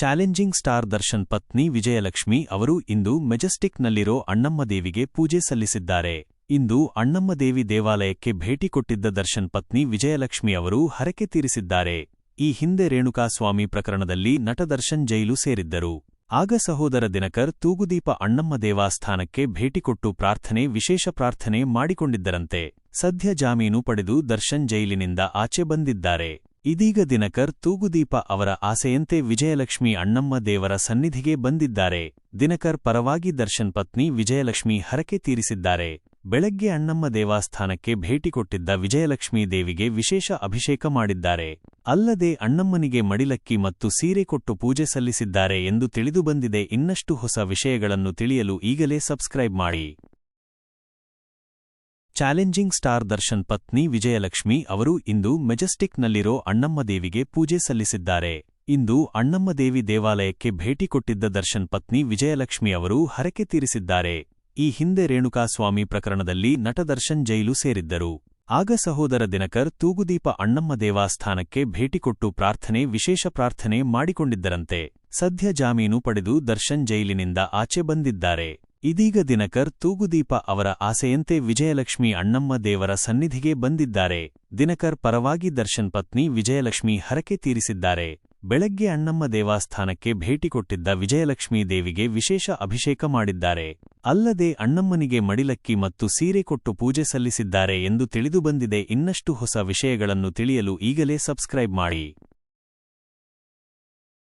Challenging star Darshan ಪತ್ನಿ ವಿಜಯಲಕ್ಷ್ಮಿ ಅವರು ಇಂದು ಮೆಜೆಸ್ಟಿಕ್ನಲ್ಲಿರೋ ಅಣ್ಣಮ್ಮದೇವಿಗೆ ಪೂಜೆ ಸಲ್ಲಿಸಿದ್ದಾರೆ. ಇಂದು ಅಣ್ಣಮ್ಮದೇವಿ ದೇವಾಲಯಕ್ಕೆ ಭೇಟಿ ಕೊಟ್ಟಿದ್ದ ದರ್ಶನ್ ಪತ್ನಿ ವಿಜಯಲಕ್ಷ್ಮಿ ಅವರು ಹರಕೆ ತೀರಿಸಿದ್ದಾರೆ. ಈ ಹಿಂದೆ ರೇಣುಕಾಸ್ವಾಮಿ ಪ್ರಕರಣದಲ್ಲಿ ನಟ ದರ್ಶನ್ ಜೈಲು ಸೇರಿದ್ದರು. ಆಗ ಸಹೋದರ ದಿನಕರ್ ತೂಗುದೀಪ ಅಣ್ಣಮ್ಮ ದೇವಾಸ್ಥಾನಕ್ಕೆ ಭೇಟಿ ಕೊಟ್ಟು ಪ್ರಾರ್ಥನೆ ವಿಶೇಷ ಪ್ರಾರ್ಥನೆ ಮಾಡಿಕೊಂಡಿದ್ದರಂತೆ. ಸದ್ಯ ಜಾಮೀನು ಪಡೆದು ದರ್ಶನ್ ಜೈಲಿನಿಂದ ಆಚೆ ಬಂದಿದ್ದಾರೆ. ಇದೀಗ ದಿನಕರ್ ತೂಗುದೀಪ ಅವರ ಆಸೆಯಂತೆ ವಿಜಯಲಕ್ಷ್ಮಿ ಅಣ್ಣಮ್ಮ ದೇವರ ಸನ್ನಿಧಿಗೆ ಬಂದಿದ್ದಾರೆ. ದಿನಕರ್ ಪರವಾಗಿ ದರ್ಶನ್ ಪತ್ನಿ ವಿಜಯಲಕ್ಷ್ಮಿ ಹರಕೆ ತೀರಿಸಿದ್ದಾರೆ. ಬೆಳಗ್ಗೆ ಅಣ್ಣಮ್ಮ ದೇವಸ್ಥಾನಕ್ಕೆ ಭೇಟಿ ಕೊಟ್ಟಿದ್ದ ವಿಜಯಲಕ್ಷ್ಮೀ ದೇವಿಗೆ ವಿಶೇಷ ಅಭಿಷೇಕ ಮಾಡಿದ್ದಾರೆ. ಅಲ್ಲದೆ ಅಣ್ಣಮ್ಮನಿಗೆ ಮಡಿಲಕ್ಕಿ ಮತ್ತು ಸೀರೆ ಕೊಟ್ಟು ಪೂಜೆ ಸಲ್ಲಿಸಿದ್ದಾರೆ ಎಂದು ತಿಳಿದುಬಂದಿದೆ ಇನ್ನಷ್ಟು ಹೊಸ ವಿಷಯಗಳನ್ನು ತಿಳಿಯಲು ಈಗಲೇ ಸಬ್ಸ್ಕ್ರೈಬ್ ಮಾಡಿ. ಚಾಲೆಂಜಿಂಗ್ ಸ್ಟಾರ್ ದರ್ಶನ್ ಪತ್ನಿ ವಿಜಯಲಕ್ಷ್ಮಿ ಅವರು ಇಂದು ಮೆಜೆಸ್ಟಿಕ್ನಲ್ಲಿರೋ ಅಣ್ಣಮ್ಮದೇವಿಗೆ ಪೂಜೆ ಸಲ್ಲಿಸಿದ್ದಾರೆ. ಇಂದು ಅಣ್ಣಮ್ಮದೇವಿ ದೇವಾಲಯಕ್ಕೆ ಭೇಟಿ ಕೊಟ್ಟಿದ್ದ ದರ್ಶನ್ ಪತ್ನಿ ವಿಜಯಲಕ್ಷ್ಮಿ ಅವರು ಹರಕೆ ತೀರಿಸಿದ್ದಾರೆ. ಈ ಹಿಂದೆ ರೇಣುಕಾಸ್ವಾಮಿ ಪ್ರಕರಣದಲ್ಲಿ ನಟ ದರ್ಶನ್ ಜೈಲು ಸೇರಿದ್ದರು. ಆಗ ಸಹೋದರ ದಿನಕರ್ ತೂಗುದೀಪ ಅಣ್ಣಮ್ಮ ಭೇಟಿ ಕೊಟ್ಟು ಪ್ರಾರ್ಥನೆ ವಿಶೇಷ ಪ್ರಾರ್ಥನೆ ಮಾಡಿಕೊಂಡಿದ್ದರಂತೆ. ಸದ್ಯ ಜಾಮೀನು ಪಡೆದು ದರ್ಶನ್ ಜೈಲಿನಿಂದ ಆಚೆ ಬಂದಿದ್ದಾರೆ. ಇದೀಗ ದಿನಕರ್ ತೂಗುದೀಪ ಅವರ ಆಸೆಯಂತೆ ವಿಜಯಲಕ್ಷ್ಮಿ ಅಣ್ಣಮ್ಮ ದೇವರ ಸನ್ನಿಧಿಗೆ ಬಂದಿದ್ದಾರೆ. ದಿನಕರ್ ಪರವಾಗಿ ದರ್ಶನ್ ಪತ್ನಿ ವಿಜಯಲಕ್ಷ್ಮಿ ಹರಕೆ ತೀರಿಸಿದ್ದಾರೆ. ಬೆಳಗ್ಗೆ ಅಣ್ಣಮ್ಮ ದೇವಸ್ಥಾನಕ್ಕೆ ಭೇಟಿ ಕೊಟ್ಟಿದ್ದ ವಿಜಯಲಕ್ಷ್ಮೀ ದೇವಿಗೆ ವಿಶೇಷ ಅಭಿಷೇಕ ಮಾಡಿದ್ದಾರೆ. ಅಲ್ಲದೆ ಅಣ್ಣಮ್ಮನಿಗೆ ಮಡಿಲಕ್ಕಿ ಮತ್ತು ಸೀರೆ ಕೊಟ್ಟು ಪೂಜೆ ಸಲ್ಲಿಸಿದ್ದಾರೆ ಎಂದು ತಿಳಿದುಬಂದಿದೆ ಇನ್ನಷ್ಟು ಹೊಸ ವಿಷಯಗಳನ್ನು ತಿಳಿಯಲು ಈಗಲೇ ಸಬ್ಸ್ಕ್ರೈಬ್ ಮಾಡಿ.